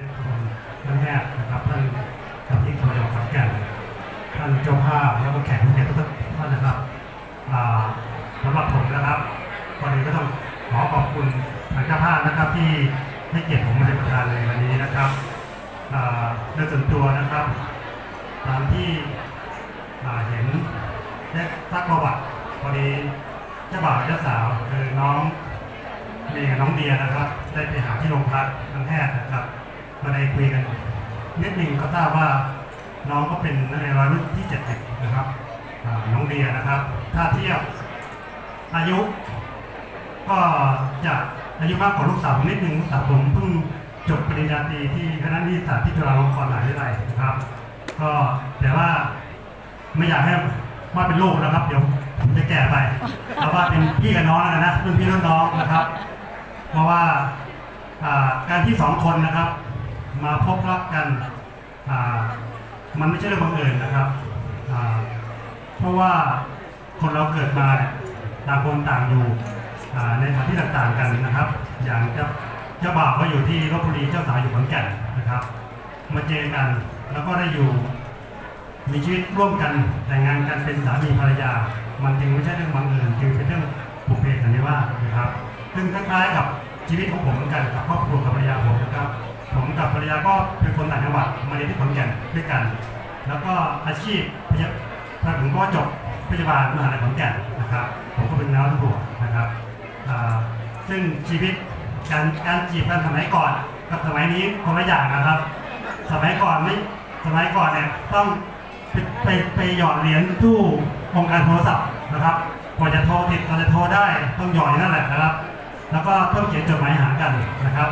ยนคุณท่านแรกนะครับท่านกับที่จังหวัดขอนแก่นท่านเจ้าภาพแล้วก็แขกผู้เกียรติทุกท่านนะครับสำหรับผมนะครับก่อนอื่นก็ต้องขอขอบคุณทางเจ้าภาพนะครับที่ให้เกียรติผมมาเป็นประธานในวันนี้นะครับอ่าโดยส่วนตัวนะครับ ตามที่เห็นได้ซักประวัติพอดีเจ้าบ่าวเจ้าสาวคือน้องเมย์กับน้องเดียนะครับ ได้ไปหาที่โรงพักทางแพทย์นะครับ มาได้คุยกันนิดหนึ่งก็ทราบว่าน้องก็เป็นนักเรียนรุ่นที่เจ็ดสิบนะครับน้องเดียนะครับ ถ้าเทียบอายุ ก็จะอายุมากกว่าลูกสาวผมนิดนึงลูกสาวผมเพิ่งจบปริญญาตรีที่คณะนิติศาสตร์ที่จุฬาลงกรณ์มหาวิทยาลัยนะครับ ก็แต่ว่าไม่อยากให้ว่าเป็นลูกนะครับ เดี๋ยวผมจะแก่ไปเอาว่าเป็นพี่กับน้องแล้วกันนะรุ่นพี่รุ่นน้องนะครับ เพราะว่าการที่สองคนนะครับ มาพบรักกันมันไม่ใช่เรื่องบังเอิญนะครับเพราะว่าคนเราเกิดมาต่างคนต่างอยู่ในสถานที่ต่างๆกันนะครับ อย่างเจ้าเจ้าบ่าวก็อยู่ที่ลบบุรีเจ้าสาวอยู่ขอนแก่นนะครับ มาเจอกันแล้วก็ได้อยู่มีชีวิตร่วมกันแต่งงานกันเป็นสามีภรรยา มันจึงไม่ใช่เรื่องบังเอิญจึงเป็นเรื่องบุพเพสันนิวาสนะครับ ซึ่งคล้ายๆกับชีวิตของผมเหมือนกันกับครอบครัวกับภรรยาผมนะครับ ผมกับภรรยาก็เป็นคนต่างจังหวัดมาเรียนที่ขอนแก่นด้วยกัน แล้วก็อาชีพพยาถ้าผมก็จบพยาบาลมหาลัยขอนแก่นนะครับ ผมก็เป็นนักตำรวจนะครับ ซึ่งชีวิตการการจีบกันสมัยก่อนกับสมัยนี้คนละอย่างนะครับ สมัยก่อนไม่สมัยก่อนเนี่ยต้องไปไปไปหยอดเหรียญตู้องค์การโทรศัพท์นะครับกว่าจะโทรติดกว่าจะโทรได้ต้องหยอดอย่างนั่นแหละนะครับ แล้วก็ต้องเขียนจดหมายหากันนะครับ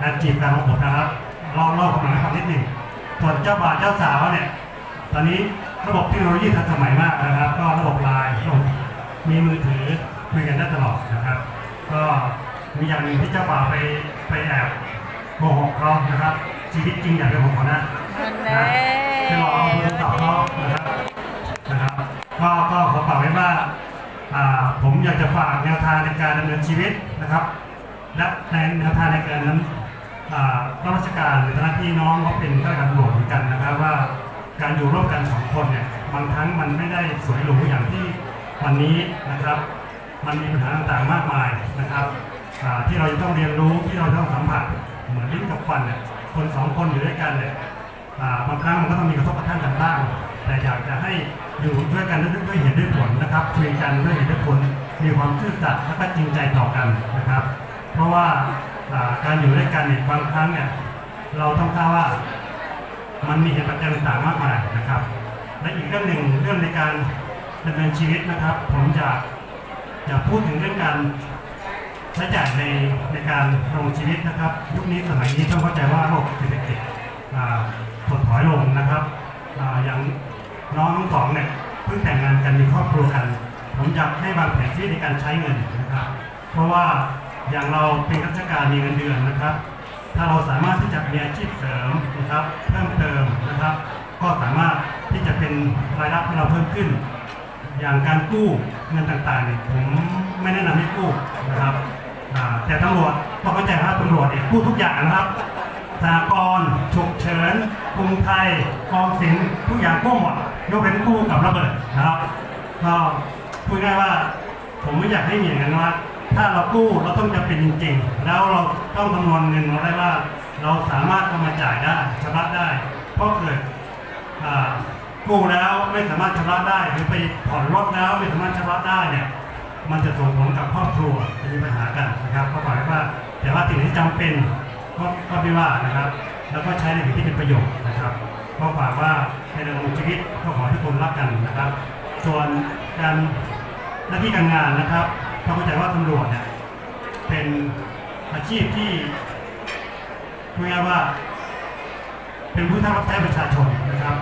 การจีบกันของผมนะครับลองเล่าความหมายฟังนิดหนึ่งส่วนเจ้าบ่าวเจ้าสาวเนี่ยตอนนี้ระบบเทคโนโลยีทันสมัยมากนะครับ ก็ระบบไลน์มีมือถือคุยกันได้ตลอดนะครับ ก็มีอย่างหนึ่งที่เจ้าบ่าวไปไปแอบโกหกเขานะครับ ชีวิตจริงอย่างเป็นของเขานะนั่นแหนะละไปลอเอาโทรศัพท์เขานะครับนะครับก็ก็ขอฝากไว้ว่าผมอยากจะฝากแนวทางในการดำเนินชีวิตนะครับ และในแนวทางในการนั้น อ่ารับราชการหรือฐานะพี่น้องเขาเป็นข้าราชการตำรวจเหมือนกันนะครับว่า การอยู่ร่วมกันสองคนเนี่ยบางครั้งมันไม่ได้สวยหรูอย่างที่วันนี้นะครับ มันมีปัญหาต่างๆมากมายนะครับที่เราจะต้องเรียนรู้ที่เราต้องสัมผัสเหมือนลิ้นกับฟันเนี่ยคนสองคนอยู่ด้วยกันเนี่ยบางครั้งมันก็ต้องมีกระทบกระทั่งกันบ้างแต่อยากจะให้อยู่ด้วยกันด้วยด้วยเหตุด้วยผลนะครับคุยกันด้วยเหตุด้วยผลมีความซื่อสัตย์และก็จริงใจต่อกันนะครับ เพราะว่า การอยู่ด้วยกันเนี่ยบางครั้งเนี่ยเราต้องทราบว่ามันมีเหตุปัจจัยต่างๆมากมายนะครับ และอีกเรื่องหนึ่งเรื่องในการดำเนินชีวิตนะครับ ผมจะจะพูดถึงเรื่องการใช้จ่ายในในการดำรงชีวิตนะครับ ยุคนี้สมัยนี้ต้องเข้าใจว่าโลกเศรษฐกิจถดถอยลงนะครับออย่างน้องทั้งสองเนี่ยเพิ่งแต่งงานกันมีครอบครัวกัน ผมอยากให้วางแผนชีวิตในการใช้เงินนะครับ เพราะว่า อย่างเราเป็นข้าราชการมีเงินเดือนนะครับ ถ้าเราสามารถที่จะมีอาชีพเสริมนะครับ เพิ่มเติมนะครับ ก็สามารถที่จะเป็นรายรับให้เราเพิ่มขึ้น อย่างการกู้เงินต่างๆเนี่ยผมไม่แนะนำให้กู้นะครับแต่ตำรวจต้องเข้าใจว่าตำรวจเนี่ยกู้ทุกอย่างนะครับสหกรณ์ฉุกเฉินกรุงไทยกองสินทุกอย่างกู้หมดยกเว้นกู้กับระเบิดนะครับก็พูดง่ายว่าผมไม่อยากให้มีอย่างนั้นว่า ถ้าเรากู้เราต้องจะเป็นจริงๆ แล้วเราต้องคำนวณเงินเราได้ว่า เราสามารถเอามาจ่ายได้ชำระได้ เพราะเกิดกู้แล้วไม่สามารถชำระได้ หรือไปผ่อนรถแล้วไม่สามารถชำระได้เนี่ยมันจะส่งผลกับครอบครัวจะมีปัญหากันนะครับก็หมายว่าแต่ว่าสิ่งที่จำเป็นก็ก็ไม่ว่านะครับ แล้วก็ใช้ในสิ่งที่เป็นประโยชน์นะครับก็ฝากว่าในดำรงชีวิตก็ขอให้ทุกคนรักกันนะครับ ส่วนการหน้าที่การงานนะครับ เข้าใจว่าตำรวจเนี่ยเป็นอาชีพที่พูดง่ายๆว่า เป็นผู้ท้ารับใช้ประชาชนนะครับ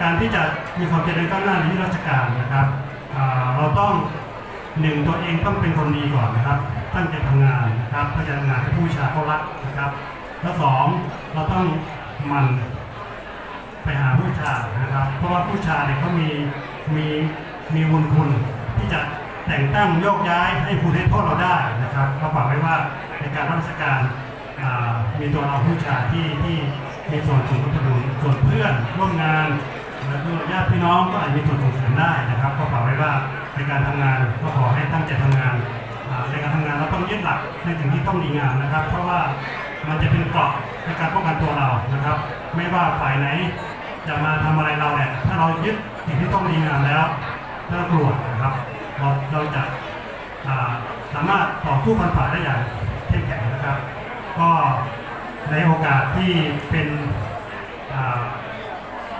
การที่จะมีความเจริญก้าวหน้าในที่ราชการนะครับเราต้องหนึ่งตัวเองต้องเป็นคนดีก่อนนะครับ ตั้งใจทำงานนะครับตั้งใจทำงานให้ผู้ชาเขารักนะครับ แล้วสองเราต้องมันไปหาผู้ชานะครับ เพราะว่าผู้ชาเนี่ยเขามีมีมีวุญคุณที่จะ แต่งตั้งโยกย้ายให้คุณให้โทษเราได้นะครับก็ฝากไว้ว่าในการรับราชการมีตัวเราผู้ชายที่ที่มีส่วนสนับสนุนส่วนเพื่อนร่วมงานแล้วก็ญาติพี่น้องก็อาจจะมีส่วนส่งเสริมได้นะครับก็ฝากไว้ว่าในการทำงานก็ขอให้ตั้งใจทำงานในการทำงานเราต้องยึดหลักในสิ่งที่ต้องดีงามนะครับ เพราะว่ามันจะเป็นเกราะในการป้องกันตัวเรานะครับ ไม่ว่าฝ่ายไหนจะมาทำอะไรเราเนี่ยถ้าเรายึดสิ่งที่ต้องดีงามแล้วไม่ต้องกลัวนะครับ เราเราจะาสามารถต่อสู้ฟันฝ่าได้อย่างเข้มแข็งนะครับ ก็ในโอกาสที่เป็น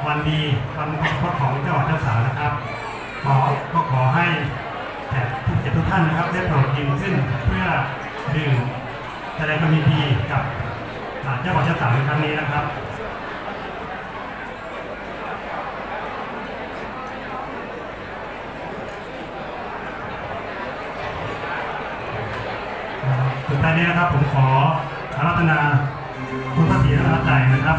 วันดีวันมงคลของเจ้าหวัดเจ้าสาวนะครับขอก็ขอให้แขกผู้เกียรติทุกท่านนะครับได้โปรดยินขึ้นเพื่อดื่มแสดงความยินดีกับเจ้าหวัดเจ้าสาวในครั้งนี้นะครับ สุดท้ายนี้นะครับผมขออารัธนาคุณพระศรีรัตน์ใจนะครับ